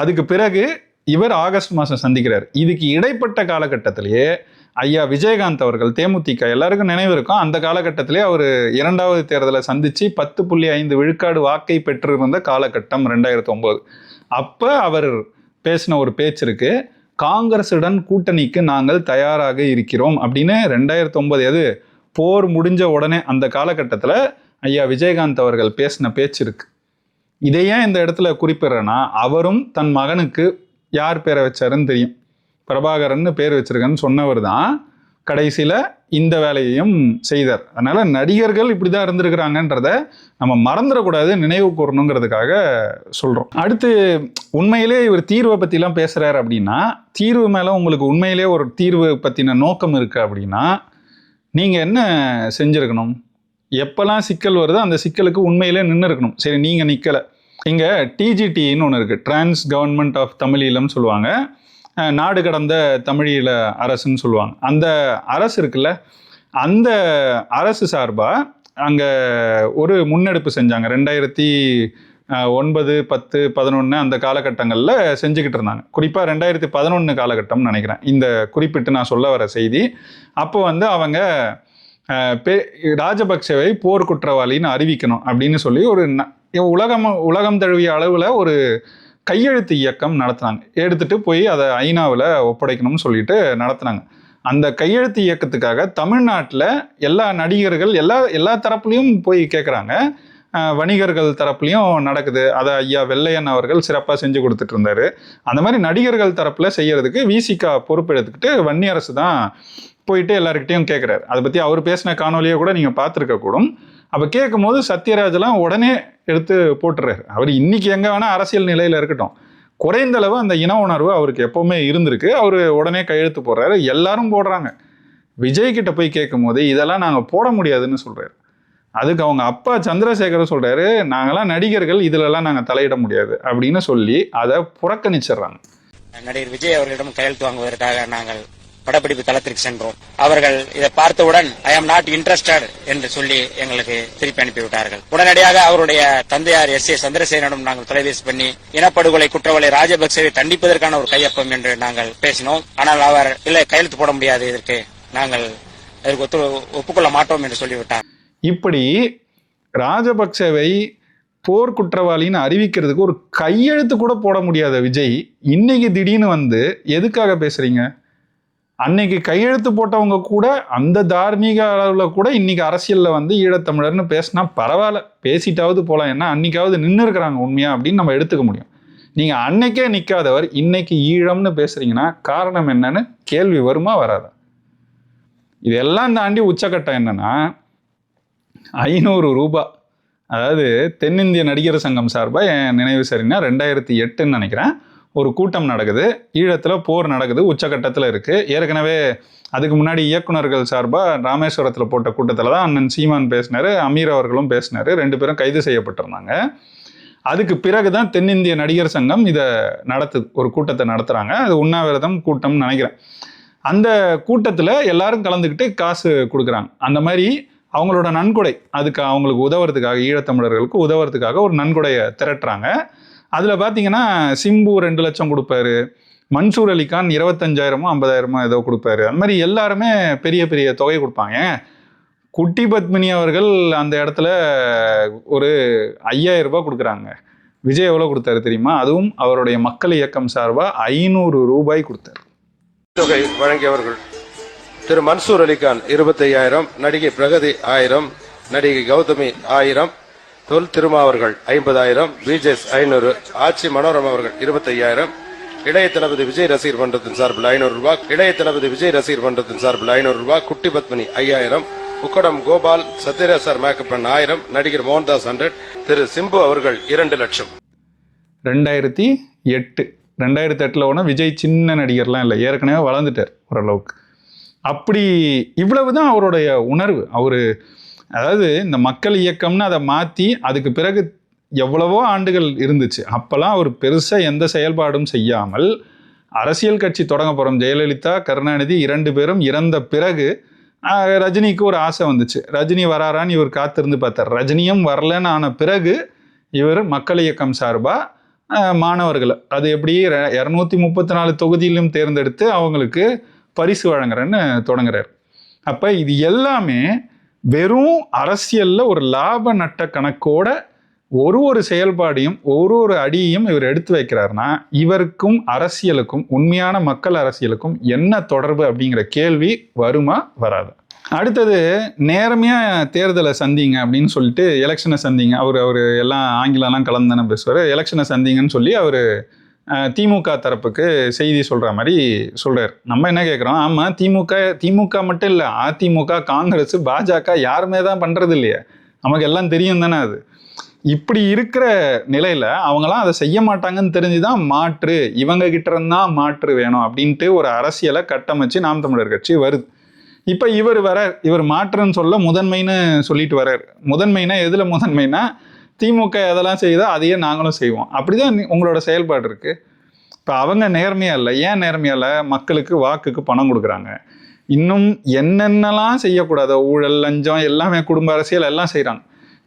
அதுக்கு பிறகு இவர் ஆகஸ்ட் மாதம் சந்திக்கிறார். இதுக்கு இடைப்பட்ட காலகட்டத்திலேயே ஐயா விஜயகாந்த் அவர்கள் தேமுதிக எல்லாருக்கும் நினைவு இருக்கும். அந்த காலகட்டத்திலே அவர் இரண்டாவது தேர்தலை சந்தித்து பத்து புள்ளி ஐந்து விழுக்காடு வாக்கை பெற்றிருந்த காலகட்டம் ரெண்டாயிரத்தி ஒம்பது அப்போ அவர் பேசின ஒரு பேச்சு இருக்கு. காங்கிரசுடன் கூட்டணிக்கு நாங்கள் தயாராக இருக்கிறோம் அப்படின்னு ரெண்டாயிரத்தி ஒன்பது எது? போர் முடிஞ்ச உடனே அந்த காலகட்டத்தில் ஐயா விஜயகாந்த் அவர்கள் பேசின பேச்சு இருக்கு. இதை ஏன் இந்த இடத்துல குறிப்பிடுறேன்னா அவரும் தன் மகனுக்கு யார் பேரை வச்சாருன்னு தெரியும். பிரபாகரன்னு பேர் வச்சிருக்கேன்னு சொன்னவர் தான் கடைசியில் இந்த வேலையையும் செய்தார். அதனால் நடிகர்கள் இப்படி தான் இருந்திருக்கிறாங்கன்றத நம்ம மறந்துடக்கூடாது நினைவு கூறணுங்கிறதுக்காக சொல்கிறோம் அடுத்து உண்மையிலே இவர் தீர்வை பற்றிலாம் பேசுகிறார் அப்படின்னா தீர்வு மேலே உங்களுக்கு உண்மையிலே ஒரு தீர்வு பற்றின நோக்கம் இருக்குது அப்படின்னா நீங்கள் என்ன செஞ்சுருக்கணும்? எப்போல்லாம் சிக்கல் வருதோ அந்த சிக்கலுக்கு உண்மையிலே நின்று இருக்கணும் சரி நீங்கள் நிற்கலை இங்கே டிஜிடின்னு ஒன்று இருக்குது டிரான்ஸ் கவர்மெண்ட் ஆஃப் தமிழீழம் சொல்லுவாங்க. நாடு கடந்த தமிழீழ அரசுன்னு சொல்லுவாங்க. அந்த அரசு இருக்குல்ல அந்த அரசு சார்பாக அங்கே ஒரு முன்னெடுப்பு செஞ்சாங்க. ரெண்டாயிரத்தி ஒன்பது பத்து பதினொன்று அந்த காலகட்டங்களில் செஞ்சுக்கிட்டு இருந்தாங்க. குறிப்பாக ரெண்டாயிரத்தி பதினொன்று காலகட்டம்னு நினைக்கிறேன். இந்த குறிப்பிட்டு நான் சொல்ல வர செய்தி. அப்போ வந்து அவங்க பே- ராஜபக்சவை போர்க்குற்றவாளின்னு அறிவிக்கணும் அப்படின்னு சொல்லி ஒரு ந- உலகம் உலகம் தழுவிய அளவில் ஒரு கையெழுத்து இயக்கம் நடத்துனாங்க. எடுத்துட்டு போய் அதை ஐநாவில் ஒப்படைக்கணும்னு சொல்லிட்டு நடத்துனாங்க. அந்த கையெழுத்து இயக்கத்துக்காக தமிழ்நாட்டில் எல்லா நடிகர்கள் எல்லா எல்லா தரப்புலையும் போய் கேட்குறாங்க வணிகர்கள் தரப்புலையும் நடக்குது. அதை ஐயா வெள்ளையன் அவர்கள் சிறப்பாக செஞ்சு கொடுத்துட்டு இருந்தாரு. அந்த மாதிரி நடிகர்கள் தரப்பில் செய்யறதுக்கு விசிகா பொறுப்பு எடுத்துக்கிட்டு வன்னியரசு தான் போயிட்டு எல்லாருக்கிட்டையும் கேட்குறாரு அதை பற்றி அவர் பேசின காணொலியை கூட நீங்கள் பார்த்துருக்க கூடும் அப்போ கேட்கும் போது சத்யராஜெல்லாம் உடனே எடுத்து போட்டுறாரு. அவர் இன்னைக்கு எங்கே வேணால் அரசியல் நிலையில் இருக்கட்டும். குறைந்த அளவு அந்த இன உணர்வு அவருக்கு எப்போவுமே இருந்திருக்கு. அவர் உடனே கையெழுத்து போடுறாரு. எல்லாரும் போடுறாங்க. விஜய் கிட்ட போய் கேட்கும் போது இதெல்லாம் நாங்கள் போட முடியாதுன்னு சொல்கிறாரு அதுக்கு அவங்க அப்பா சந்திரசேகர் சொல்கிறாரு நாங்களாம் நடிகர்கள் இதிலெல்லாம் நாங்கள் தலையிட முடியாது. அப்படின்னு சொல்லி அதை புறக்கணிச்சிடுறாங்க. நடிகர் விஜய் அவர்களிடம் கையெழுத்து வாங்குவதற்காக நாங்கள் படப்பிடிப்பு தளத்திற்கு சென்றோம். அவர்கள் இதை பார்த்தவுடன் ஐ ஆம் நாட் இன்ட்ரெஸ்டட் என்று சொல்லி எங்களுக்கு திருப்பி அனுப்பிவிட்டார்கள். உடனடியாக அவருடைய தந்தையார் எஸ் ஏ சந்திரசேனனும் நாங்கள் தொலைபேசி பண்ணி இனப்படுகொலை குற்றவாளி ராஜபக்சேவை தண்டிப்பதற்கான ஒரு கையொப்பம் என்று நாங்கள் பேசினோம். ஆனால் அவர் இல்லை கையெழுத்து போட முடியாது இதற்கு நாங்கள் அதற்கு ஒத்து ஒப்புக்கொள்ள மாட்டோம் என்று சொல்லிவிட்டார். இப்படி ராஜபக்சேவை போர் குற்றவாளின்னு அறிவிக்கிறதுக்கு ஒரு கையெழுத்து கூட போட முடியாத விஜய் இன்னைக்கு திடீர்னு வந்து எதுக்காக பேசுறீங்க? அன்னைக்கு கையெழுத்து போட்டவங்க கூட அந்த தார்மீக அளவில் கூட இன்னைக்கு அரசியலில் வந்து ஈழத்தமிழர்னு பேசினா பரவாயில்ல. பேசிட்டாவது போகலாம் ஏன்னா அன்னைக்காவது நின்று இருக்கிறாங்க உண்மையா அப்படின்னு நம்ம எடுத்துக்க முடியும். நீங்கள் அன்னைக்கே நிற்காதவர் இன்னைக்கு ஈழம்னு பேசுகிறீங்கன்னா காரணம் என்னன்னு கேள்வி வருமா வராதா? இதெல்லாம் தாண்டி உச்சக்கட்டம் என்னன்னா ஐநூறு ரூபாய் அதாவது தென்னிந்திய நடிகர் சங்கம் சார்பாக என் நினைவு சரின்னா ரெண்டாயிரத்தி எட்டுன்னு நினைக்கிறேன். ஒரு கூட்டம் நடக்குது. ஈழத்தில் போர் நடக்குது. உச்சக்கட்டத்தில் இருக்குது ஏற்கனவே அதுக்கு முன்னாடி இயக்குனர்கள் சார்பாக ராமேஸ்வரத்தில் போட்ட கூட்டத்தில் தான் அண்ணன் சீமான் பேசினார் அமீர் அவர்களும் பேசினார். ரெண்டு பேரும் கைது செய்யப்பட்டிருந்தாங்க. அதுக்கு பிறகு தான் தென்னிந்திய நடிகர் சங்கம் இதை நடத்துது ஒரு கூட்டத்தை நடத்துகிறாங்க அது உண்ணாவிரதம் கூட்டம்னு நினைக்கிறேன். அந்த கூட்டத்தில் எல்லாரும் கலந்துக்கிட்டு காசு கொடுக்குறாங்க. அந்த மாதிரி அவங்களோட நன்கொடை அதுக்கு அவங்களுக்கு உதவுறதுக்காக ஈழத்தமிழர்களுக்கு உதவுறதுக்காக ஒரு நன்கொடையை திரட்டுறாங்க. அதில் பார்த்தீங்கன்னா சிம்பு ரெண்டு லட்சம் கொடுப்பாரு. மன்சூர் அலிகான் இருபத்தஞ்சாயிரமோ ஐம்பதாயிரமோ ஏதோ கொடுப்பாரு. அந்த மாதிரி எல்லாருமே பெரிய பெரிய தொகை கொடுப்பாங்க. குட்டி பத்மினி அவர்கள் அந்த இடத்துல ஒரு ஐயாயிரம் ரூபாய் கொடுக்குறாங்க. விஜய் எவ்வளோ கொடுத்தாரு தெரியுமா? அதுவும் அவருடைய மக்கள் இயக்கம் சார்பாக ஐநூறு ரூபாய் கொடுத்தாரு. தொகை வழங்கியவர்கள் திரு மன்சூர் அலிகான் இருபத்தையாயிரம் நடிகை பிரகதி ஆயிரம் நடிகை கௌதமி ஆயிரம் தொல் திருமாவர்கள் ஐம்பதாயிரம் விஜேஸ் ஐநூறு ஆட்சி மனோரமா அவர்கள் இருபத்தையாயிரம் இளைய தளபதி விஜய் ரசிகர் மன்றத்தின் சார்பில் ஐநூறு ரூபாய் இளைய தளபதி விஜய் ரசிகர் மன்றத்தின் சார்பில் ஐநூறு ரூபாய் குட்டி பத்மினி ஐயாயிரம் உக்கடம் கோபால் சத்யராஜ் சார் மேக்கப்பன் ஆயிரம் நடிகர் மோகன்தாஸ் ஹண்ட்ரட் திரு சிம்பு அவர்கள் இரண்டு லட்சம். ரெண்டாயிரத்தி எட்டு. ரெண்டாயிரத்தி எட்டில் ஒன்று விஜய் சின்ன நடிகர்லாம் இல்லை ஏற்கனவே வளர்ந்துட்டார் ஓரளவுக்கு. அப்படி இவ்வளவு தான் அவருடைய உணர்வு. அவர் அதாவது இந்த மக்கள் இயக்கம்னு அதை மாற்றி அதுக்கு பிறகு எவ்வளவோ ஆண்டுகள் இருந்துச்சு. அப்போல்லாம் அவர் பெருசாக எந்த செயல்பாடும் செய்யாமல் அரசியல் கட்சி தொடங்க போகிறோம் ஜெயலலிதா கருணாநிதி இரண்டு பேரும் இறந்த பிறகு ரஜினிக்கு ஒரு ஆசை வந்துச்சு. ரஜினி வராரான்னு இவர் காத்திருந்து பார்த்தார். ரஜினியும் வரலன்னு ஆன பிறகு இவர் மக்கள் இயக்கம் சார்பாக மாணவர்கள் அது எப்படி இரநூத்தி முப்பத்தி நாலு தொகுதியிலும் தேர்ந்தெடுத்து அவங்களுக்கு பரிசு வழங்குறேன்னு தொடங்குறாரு. அப்போ இது எல்லாமே வெறும் அரசியலில் ஒரு லாப நட்ட கணக்கோட ஒரு ஒரு செயல்பாடையும் ஒரு ஒரு அடியையும் இவர் எடுத்து வைக்கிறாருன்னா இவருக்கும் அரசியலுக்கும் உண்மையான மக்கள் அரசியலுக்கும் என்ன தொடர்பு அப்படிங்கிற கேள்வி வருமா வராது. அடுத்தது நேர்மையாக தேர்தலை சந்திங்க அப்படின்னு சொல்லிட்டு எலெக்ஷனை சந்திங்க. அவர் அவர் எல்லாம் ஆங்கிலம்லாம் கலந்தானே பேசுவார். எலெக்ஷனை சந்திங்கன்னு சொல்லி அவர் திமுக தரப்புக்கு செய்தி சொல்கிற மாதிரி சொல்கிறார் நம்ம என்ன கேட்குறோம் ஆமாம் திமுக திமுக மட்டும் இல்லை அதிமுக காங்கிரஸ் பாஜக யாருமே தான் பண்ணுறது இல்லையே. நமக்கு எல்லாம் தெரியும் தானே அது. இப்படி இருக்கிற நிலையில் அவங்களாம் அதை செய்ய மாட்டாங்கன்னு தெரிஞ்சு தான் மாற்று இவங்க கிட்ட மாற்று வேணும் அப்படின்ட்டு ஒரு அரசியலை கட்டமைச்சு நாம் தமிழர் கட்சி வருது. இப்போ இவர் வர இவர் மாற்றுன்னு சொல்ல முதன்மைன்னு சொல்லிட்டு வர்றார். முதன்மைனா எதில் முதன்மைனா திமுக எதெல்லாம் செய்யுதோ அதையே நாங்களும் செய்வோம். அப்படிதான் உங்களோட செயல்பாடு இருக்கு. இப்போ அவங்க நேர்மையாக இல்லை ஏன் நேர்மையாக இல்லை? மக்களுக்கு வாக்குக்கு பணம் கொடுக்குறாங்க. இன்னும் என்னென்னலாம் செய்யக்கூடாதோ? ஊழல் லஞ்சம் எல்லாமே குடும்ப அரசியல் எல்லாம் செய்கிறாங்க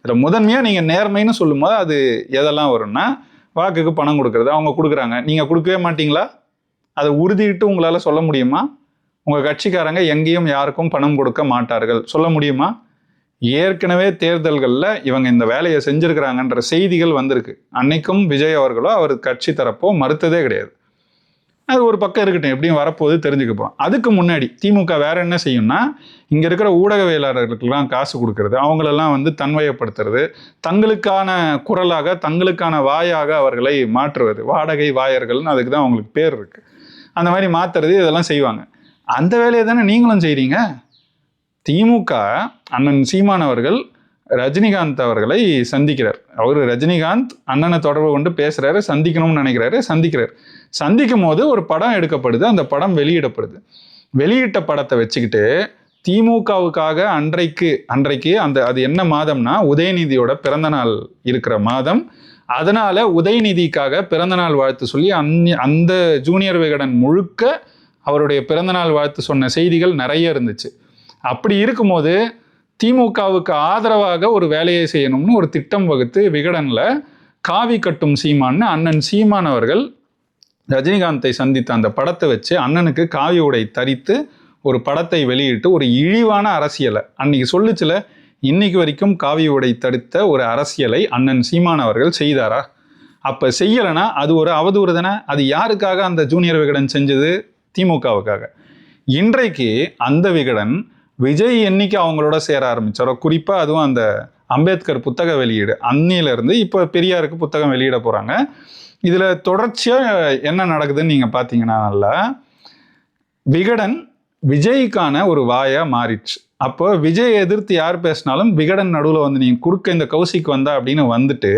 இதில் முதன்மையாக நீங்கள் நேர்மைன்னு சொல்லும்போது அது எதெல்லாம் வரும்னா வாக்குக்கு பணம் கொடுக்குறது. அவங்க கொடுக்குறாங்க. நீங்கள் கொடுக்கவே மாட்டிங்களா? அதை உறுதிட்டு உங்களால் சொல்ல முடியுமா? உங்கள் கட்சிக்காரங்க எங்கேயும் யாருக்கும் பணம் கொடுக்க மாட்டார்கள். சொல்ல முடியுமா? ஏற்கனவே தேர்தல்களில் இவங்க இந்த வேலையை செஞ்சுருக்கிறாங்கன்ற செய்திகள் வந்திருக்கு. அன்னைக்கும் விஜய் அவர்களோ அவர் கட்சி தரப்போ மறுத்ததே கிடையாது. அது ஒரு பக்கம் இருக்கட்டும் எப்படியும் வரப்போகுது தெரிஞ்சுக்க போகிறோம் அதுக்கு முன்னாடி திமுக வேற என்ன செய்யும்னா இங்கே இருக்கிற ஊடகவியலாளர்களுக்கெல்லாம் காசு கொடுக்கறது அவங்களெல்லாம் வந்து தன்வயப்படுத்துறது தங்களுக்கான குரலாக தங்களுக்கான வாயாக அவர்களை மாற்றுவது வாடகை வாயர்கள்னு அதுக்கு தான் அவங்களுக்கு பேர் இருக்குது அந்த மாதிரி மாற்றுறது இதெல்லாம் செய்வாங்க. அந்த வேலையை தானே நீங்களும் செய்கிறீங்க திமுக அண்ணன் சீமான் அவர்கள் ரஜினிகாந்த் அவர்களை சந்திக்கிறார். அவர் ரஜினிகாந்த் அண்ணனை தொடர்பு கொண்டு பேசுகிறாரு சந்திக்கணும்னு நினைக்கிறாரு சந்திக்கிறார். சந்திக்கும் போது ஒரு படம் எடுக்கப்படுது அந்த படம் வெளியிடப்படுது. வெளியிட்ட படத்தை வச்சுக்கிட்டு திமுகவுக்காக அன்றைக்கு அன்றைக்கு அந்த அது என்ன மாதம்னா உதயநிதியோட பிறந்த நாள் இருக்கிற மாதம். அதனால் உதயநிதிக்காக பிறந்தநாள் வாழ்த்து சொல்லி அந் அந்த ஜூனியர் விகடன் முழுக்க அவருடைய பிறந்தநாள் வாழ்த்து சொன்ன செய்திகள் நிறைய இருந்துச்சு. அப்படி இருக்கும்போது திமுகவுக்கு ஆதரவாக ஒரு வேலையை செய்யணும்னு ஒரு திட்டம் வகுத்து விகடனில் காவி கட்டும் சீமான்னு அண்ணன் சீமான் அவர்கள் ரஜினிகாந்தை சந்தித்த அந்த படத்தை வச்சு அண்ணனுக்கு காவி உடை தரித்து ஒரு படத்தை வெளியிட்டு ஒரு இழிவான அரசியலை. அன்னைக்கு சொல்லுச்சுல இன்னைக்கு வரைக்கும் காவி உடை தடுத்த ஒரு அரசியலை அண்ணன் சீமான் அவர்கள் செய்தாரா? அப்போ செய்யலைன்னா அது ஒரு அவதூறு தானே? அது யாருக்காக அந்த ஜூனியர் விகடன் செஞ்சது? திமுகவுக்காக. இன்றைக்கு அந்த விகடன் விஜய் என்னைக்கு அவங்களோட சேர ஆரம்பித்தாரோ குறிப்பாக அதுவும் அந்த அம்பேத்கர் புத்தக வெளியீடு அன்னியிலேருந்து இப்போ பெரியாருக்கு புத்தகம் வெளியிட போகிறாங்க இதில் தொடர்ச்சியாக என்ன நடக்குதுன்னு நீங்கள் பார்த்தீங்கன்னா நல்லா விகடன் விஜய்க்கான ஒரு வாயாக மாறிடுச்சு. அப்போ விஜய் எதிர்த்து யார் பேசினாலும் விகடன் நடுவில் வந்து நீங்கள் குறுக்க இந்த கௌசிக் வந்தா அப்படின்னு வந்துட்டு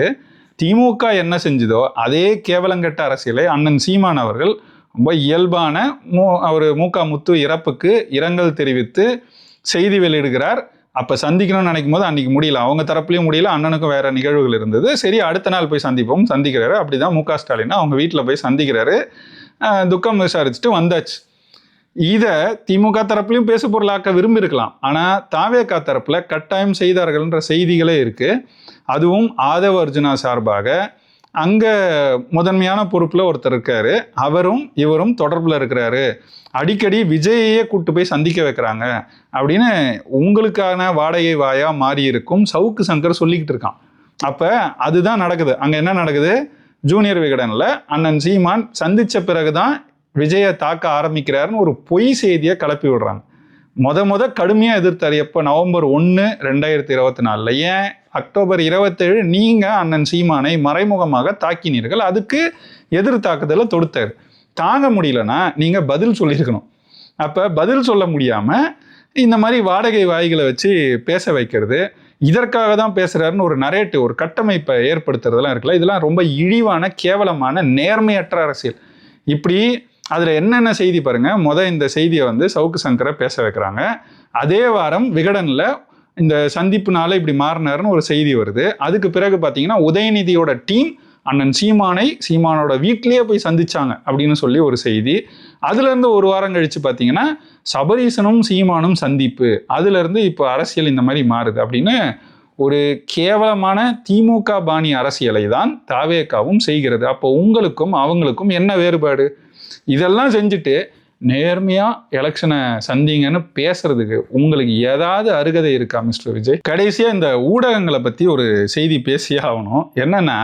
திமுக என்ன செஞ்சுதோ அதே கேவலங்கட்ட அரசியலை அண்ணன் சீமான் அவர்கள் ரொம்ப இயல்பான மூ அவர் மூகா முத்து இறப்புக்கு இரங்கல் தெரிவித்து செய்தி வெளியிடுகிறார். அப்போ சந்திக்கணும்னு நினைக்கும் போது அன்றைக்கி முடியல. அவங்க தரப்புலையும் முடியல. அண்ணனுக்கும் வேறு நிகழ்வுகள் இருந்தது. சரி அடுத்த நாள் போய் சந்திப்போம். சந்திக்கிறாரு. அப்படிதான் மு க ஸ்டாலின் அவங்க வீட்டில் போய் சந்திக்கிறாரு. துக்கம் விசாரிச்சுட்டு வந்தாச்சு. இதை திமுக தரப்புலையும் பேசு பொருளாக்க விரும்பியிருக்கலாம். ஆனால் தாவேகா தரப்பில் கட்டாயம் செய்தார்கள்ன்ற செய்திகளே இருக்குது அதுவும் ஆதவ அர்ஜுனா சார்பாக அங்கே முதன்மையான பொறுப்பில் ஒருத்தர் இருக்காரு. அவரும் இவரும் தொடர்பில் இருக்கிறாரு. அடிக்கடி விஜயையே கூட்டு போய் சந்திக்க வைக்கிறாங்க. அப்படின்னு உங்களுக்கான வாடகை வாயா மாறி இருக்கும். சவுக்கு சங்கர் சொல்லிக்கிட்டு இருக்கான். அப்போ அதுதான் நடக்குது. அங்கே என்ன நடக்குது? ஜூனியர் விகடனில் அண்ணன் சீமான் சந்தித்த பிறகு தான் விஜயை தாக்க ஆரம்பிக்கிறாருன்னு ஒரு பொய் செய்தியை கிளப்பி விடுறாங்க. முத முத கடுமையாக எதிர்த்தார். எப்போ? நவம்பர் ஒன்று ரெண்டாயிரத்தி இருபத்தி நாலில். ஏன்? அக்டோபர் இருபத்தேழு நீங்கள் அண்ணன் சீமானை மறைமுகமாக தாக்கினீர்கள். அதுக்கு எதிர் தாக்குதலை தொடுத்தார். தாங்க முடியலன்னா நீங்கள் பதில் சொல்லியிருக்கணும். அப்போ பதில் சொல்ல முடியாமல் இந்த மாதிரி வாடகை வாய்களை வச்சு பேச வைக்கிறது. இதற்காக தான் பேசுகிறாருன்னு ஒரு நரேட்டிவ் ஒரு கட்டமைப்பை ஏற்படுத்துறதெல்லாம் இருக்குல்ல. இதெல்லாம் ரொம்ப இழிவான கேவலமான நேர்மையற்ற அரசியல். இப்படி அதில் என்னென்ன செய்தி பாருங்க. முத இந்த செய்தியை வந்து சவுக்கு சங்கரை பேச வைக்கிறாங்க. அதே வாரம் விகடனில் இந்த சந்திப்புனால இப்படி மாறினாருன்னு ஒரு செய்தி வருது. அதுக்கு பிறகு பார்த்தீங்கன்னா உதயநிதியோட டீம் அண்ணன் சீமானை சீமானோட வீட்லேயே போய் சந்திச்சாங்க அப்படின்னு சொல்லி ஒரு செய்தி. அதுலேருந்து ஒரு வாரம் கழித்து பார்த்தீங்கன்னா சபரீசனும் சீமானும் சந்திப்பு. அதுலேருந்து இப்போ அரசியல் இந்த மாதிரி மாறுது அப்படின்னு ஒரு கேவலமான திமுக பாணி அரசியலை தான் தாவேக்காவும் செய்கிறது. அப்போ உங்களுக்கும் அவங்களுக்கும் என்ன வேறுபாடு? இதெல்லாம் செஞ்சுட்டு நேர்மையாக எலெக்ஷனை சந்திங்கன்னு பேசுறதுக்கு உங்களுக்கு ஏதாவது அருகதை இருக்கா மிஸ்டர் விஜய்? கடைசியாக இந்த ஊடகங்களை பற்றி ஒரு செய்தி பேசியே ஆகணும். என்னன்னா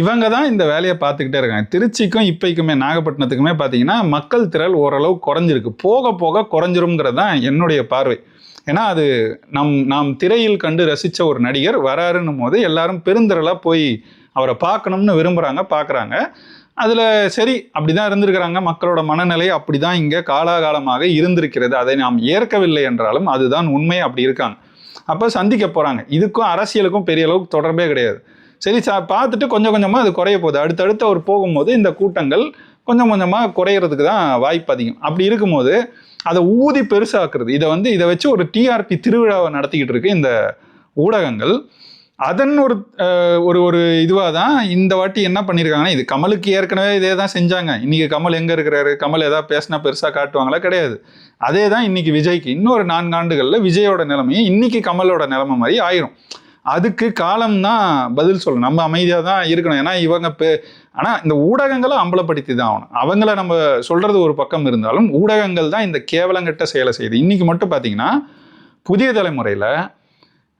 இவங்க தான் இந்த வேலையை பார்த்துக்கிட்டே இருக்காங்க. திருச்சிக்கும் இப்பைக்குமே நாகப்பட்டினத்துக்குமே பார்த்தீங்கன்னா மக்கள் திரள் ஓரளவு குறைஞ்சிருக்கு. போக போக குறைஞ்சிருங்கிறது தான் என்னுடைய பார்வை. ஏன்னா அது நம் நாம் திரையில் கண்டு ரசித்த ஒரு நடிகர் வராருன்னும் போது எல்லாரும் பெருந்திரளாக போய் அவரை பார்க்கணும்னு விரும்புகிறாங்க பார்க்குறாங்க. அதில் சரி அப்படி தான் இருந்திருக்கிறாங்க. மக்களோட மனநிலை அப்படி தான் இங்கே காலாகாலமாக இருந்திருக்கிறது. அதை நாம் ஏற்கவில்லை என்றாலும் அதுதான் உண்மை அப்படி இருக்காங்க. அப்போ சந்திக்க போகிறாங்க இதுக்கும் அரசியலுக்கும் பெரிய அளவுக்கு தொடர்பே கிடையாது. சரி சா பார்த்துட்டு கொஞ்சம் கொஞ்சமாக அது குறைய போகுது. அடுத்தடுத்து அவர் போகும்போது இந்த கூட்டங்கள் கொஞ்சம் கொஞ்சமாக குறையிறதுக்கு தான் வாய்ப்பு அதிகம். அப்படி இருக்கும்போது அதை ஊதி பெருசாக்குறது இதை வந்து இதை வச்சு ஒரு டிஆர்பி திருவிழாவை நடத்திக்கிட்டு இருக்கு இந்த ஊடகங்கள். அதன் ஒரு ஒரு ஒரு இதுவாக தான் இந்த வாட்டி என்ன பண்ணியிருக்காங்கன்னா இது கமலுக்கு ஏற்கனவே இதே தான் செஞ்சாங்க. இன்றைக்கி கமல் எங்கே இருக்கிறாரு? கமல் ஏதாவது பேசினா பெருசாக காட்டுவாங்களா? கிடையாது. அதே தான் இன்றைக்கி விஜய்க்கு. இன்னொரு நான்கு ஆண்டுகளில் விஜயோட நிலைமையும் இன்றைக்கி கமலோட நிலைமை மாதிரி ஆயிரும். அதுக்கு காலம் தான் பதில் சொல்லணும். நம்ம அமைதியாக தான் இருக்கணும். ஏன்னா இவங்க பே ஆனால் இந்த ஊடகங்களை அம்பலப்படுத்தி தான் ஆகணும். அவங்கள நம்ம சொல்கிறது ஒரு பக்கம் இருந்தாலும் ஊடகங்கள் தான் இந்த கேவலங்கட்ட செயலை செய்யுது. இன்றைக்கி மட்டும் பார்த்தீங்கன்னா புதிய தலைமுறையில்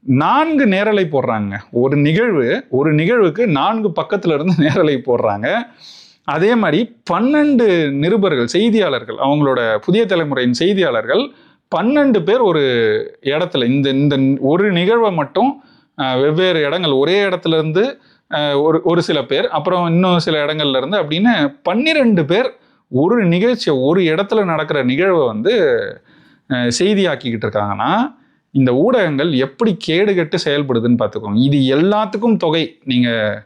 நான்கு நேரலை போடுறாங்க. ஒரு நிகழ்வு ஒரு நிகழ்வுக்கு நான்கு பக்கத்துல இருந்து நேரலை போடுறாங்க. அதே மாதிரி பன்னெண்டு நிருபர்கள் செய்தியாளர்கள் அவங்களோட புதிய தலைமுறையின் செய்தியாளர்கள் பன்னெண்டு பேர் ஒரு இடத்துல இந்த இந்த ஒரு நிகழ்வை மட்டும் வெவ்வேறு இடங்கள் ஒரே இடத்துல இருந்து ஒரு ஒரு சில பேர் அப்புறம் இன்னும் சில இடங்கள்ல இருந்து அப்படின்னு பன்னிரெண்டு பேர் ஒரு நிகழ்ச்சியை ஒரு இடத்துல நடக்கிற நிகழ்வை வந்து செய்தியாக்கிக்கிட்டு இருக்காங்கன்னா இந்த ஊடகங்கள் எப்படி கேடுகட்டு செயல்படுதுன்னு பார்த்துக்கோங்க. இது எல்லாத்துக்கும் தொகை. நீங்கள்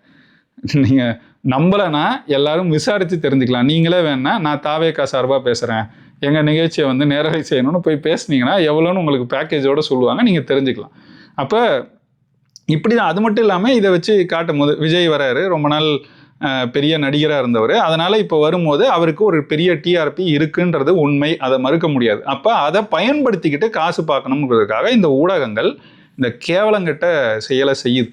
நீங்கள் நம்பலைன்னா எல்லாரும் விசாரித்து தெரிஞ்சுக்கலாம். நீங்களே வேணா நான் தாவேக்கா சார்பாக பேசுகிறேன் எங்கள் நிகழ்ச்சியை வந்து நேரலை செய்யணும்னு போய் பேசுனீங்கன்னா எவ்வளோன்னு உங்களுக்கு பேக்கேஜோடு சொல்லுவாங்க. நீங்கள் தெரிஞ்சுக்கலாம். அப்போ இப்படி தான் அது மட்டும் இல்லாமல் இதை வச்சு காட்டும் போது விஜய் வராரு ரொம்ப நாள் பெரிய நடிகராக இருந்தவர். அதனால் இப்போ வரும்போது அவருக்கு ஒரு பெரிய டிஆர்பி இருக்குன்றது உண்மை. அதை மறுக்க முடியாது. அப்போ அதை பயன்படுத்திக்கிட்டு காசு பார்க்கணுங்கிறதுக்காக இந்த ஊடகங்கள் இந்த கேவலங்கிட்ட செயலை செய்யுது.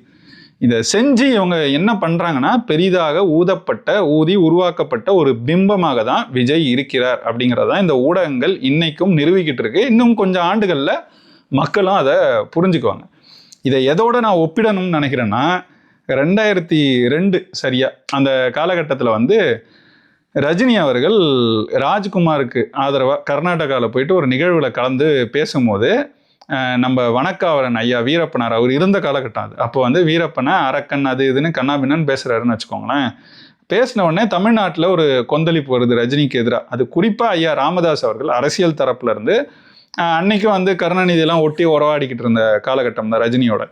இதை செஞ்சு இவங்க என்ன பண்ணுறாங்கன்னா பெரிதாக ஊதப்பட்ட ஊதி உருவாக்கப்பட்ட ஒரு பிம்பமாக தான் விஜய் இருக்கிறார் அப்படிங்கிறத இந்த ஊடகங்கள் இன்னைக்கும் நிறுவிக்கிட்டு இருக்கு. இன்னும் கொஞ்சம் ஆண்டுகளில் மக்களும் அதை புரிஞ்சுக்குவாங்க. இதை எதோட நான் ஒப்பிடணும்னு நினைக்கிறேன்னா ரெண்டாயிரத்தி ரெண்டு சரியா. அந்த காலகட்டத்தில் வந்து ரஜினி அவர்கள் ராஜ்குமாருக்கு ஆதரவாக கர்நாடகாவில் போயிட்டு ஒரு நிகழ்வில் கலந்து பேசும்போது நம்ம வணக்காவரன் ஐயா வீரப்பனார் அவர் இருந்த காலகட்டம் அது. அப்போ வந்து வீரப்பனை அரக்கன் அது இதுன்னு கண்ணாபின்னு பேசுகிறாருன்னு வச்சுக்கோங்களேன். பேசின உடனே தமிழ்நாட்டில் ஒரு கொந்தளிப்பு வருது ரஜினிக்கு எதிராக அது குறிப்பாக ஐயா ராமதாஸ் அவர்கள் அரசியல் தரப்புலேருந்து அன்னைக்கும் வந்து கருணாநிதியெல்லாம் ஒட்டி உறவாடிக்கிட்டு இருந்த காலகட்டம் தான் ரஜினியோட.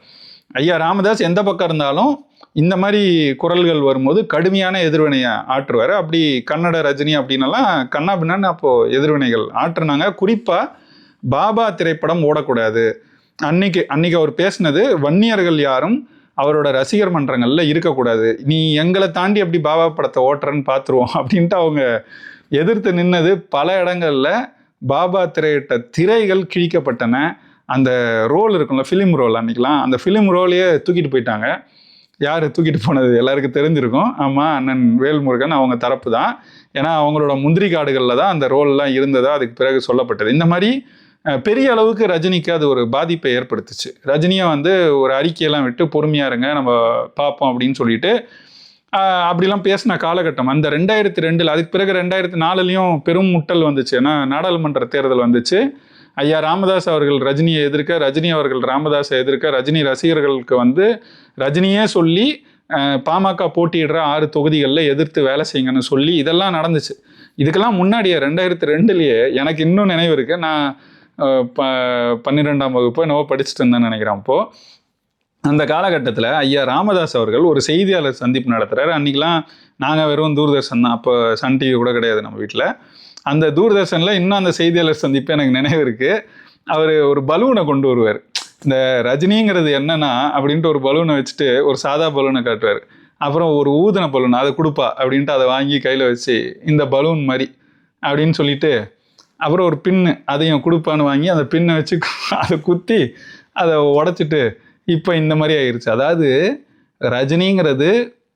ஐயா ராமதாஸ் எந்த பக்கம் இருந்தாலும் இந்த மாதிரி குரல்கள் வரும்போது கடுமையான எதிர்வினையை ஆற்றுவார். அப்படி கன்னட ரஜினி அப்படின்னலாம் கண்ணா பின்னான்னு அப்போது எதிர்வினைகள் ஆற்றுனாங்க. குறிப்பாக பாபா திரைப்படம் ஓடக்கூடாது. அன்னைக்கு அன்னைக்கு அவர் பேசினது வன்னியர்கள் யாரும் அவரோட ரசிகர் மன்றங்களில் இருக்கக்கூடாது. நீ எங்களை தாண்டி அப்படி பாபா படத்தை ஓட்டுறன்னு பார்த்துருவோம் அப்படின்ட்டு அவங்க எதிர்த்து நின்னது பல இடங்களில் பாபா திரையிட்ட திரைகள் கிழிக்கப்பட்டன. அந்த ரோல் இருக்கும்ல ஃபிலிம் ரோல் அன்னைக்கெலாம் அந்த ஃபிலிம் ரோலையே தூக்கிட்டு போயிட்டாங்க. யார் தூக்கிட்டு போனது? எல்லாருக்கும் தெரிஞ்சிருக்கும். ஆமாம் அண்ணன் வேல்முருகன் அவங்க தரப்பு தான். ஏன்னா அவங்களோட முந்திரி காடுகளில் தான் அந்த ரோல்லாம் இருந்ததா. அதுக்கு பிறகு சொல்லப்பட்டது. இந்த மாதிரி பெரிய அளவுக்கு ரஜினிக்கு அது ஒரு பாதிப்பை ஏற்படுத்துச்சு. ரஜினியை வந்து ஒரு அறிக்கையெல்லாம் விட்டு பொறுமையா இருங்க நம்ம பார்ப்போம் அப்படின்னு சொல்லிட்டு அப்படிலாம் பேசின காலகட்டம். அந்த ரெண்டாயிரத்தி ரெண்டில் அதுக்கு பிறகு ரெண்டாயிரத்தி நாலுலேயும் பெரும் முட்டல் வந்துச்சு. ஏன்னா நாடாளுமன்ற தேர்தல் வந்துச்சு. ஐயா ராமதாஸ் அவர்கள் ரஜினியை எதிர்க்க ரஜினி அவர்கள் ராமதாஸை எதிர்க்க ரஜினி ரசிகர்களுக்கு வந்து ரஜினியே சொல்லி பாமக போட்டியிடுற ஆறு தொகுதிகளில் எதிர்த்து வேலை செய்யுங்கன்னு சொல்லி இதெல்லாம் நடந்துச்சு. இதுக்கெல்லாம் முன்னாடியே ரெண்டாயிரத்தி ரெண்டுலேயே எனக்கு இன்னும் நினைவு இருக்குது நான் ப பன்னிரெண்டாம் வகுப்பு என்னவோ படிச்சுட்டு இருந்தேன்னு நினைக்கிறேன் அப்போது அந்த காலகட்டத்தில் ஐயா ராமதாஸ் அவர்கள் ஒரு செய்தியாளர் சந்திப்பு நடத்துகிறாரு அன்றைக்கெலாம் நாங்கள் வெறும் தூர்தர்ஷன் தான். அப்போ சன் டிவி கூட கிடையாது நம்ம வீட்டில் அந்த தூர்தர்ஷனில் இன்னும் அந்த செய்தியாளர் சந்திப்பு எனக்கு நினைவு இருக்குது அவர் ஒரு பலூனை கொண்டு வருவார். இந்த ரஜினிங்கிறது என்னன்னா அப்படின்ட்டு ஒரு பலூனை வச்சுட்டு ஒரு சாதா பலூனை காட்டுவார். அப்புறம் ஒரு ஊதன பலூன் அதை கொடுப்பா அப்படின்ட்டு அதை வாங்கி கையில் வச்சு இந்த பலூன் மாதிரி அப்படின்னு சொல்லிட்டு அப்புறம் ஒரு பின்னு அதையும் கொடுப்பான்னு வாங்கி அந்த பின்னை வச்சு அதை குத்தி அதை உடச்சிட்டு இப்போ இந்த மாதிரி ஆயிடுச்சு அதாவது ரஜினிங்கிறது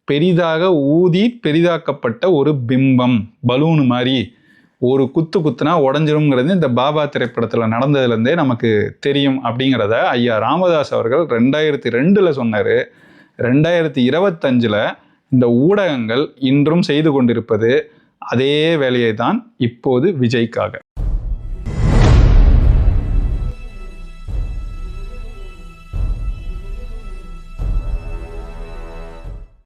பெரிதாக ஊதி பெரிதாக்கப்பட்ட ஒரு பிம்பம் பலூன் மாதிரி ஒரு குத்து குத்துனா உடஞ்சிரும்ங்கிறது இந்த பாபா திரைப்படத்தில் நடந்ததுலேருந்தே நமக்கு தெரியும் அப்படிங்கிறத ஐயா ராமதாஸ் அவர்கள் ரெண்டாயிரத்தி ரெண்டில் சொன்னார். ரெண்டாயிரத்தி இருபத்தஞ்சில் இந்த ஊடகங்கள் இன்றும் செய்து கொண்டிருப்பது அதே வேலையை தான் இப்போது விஜய்க்காக.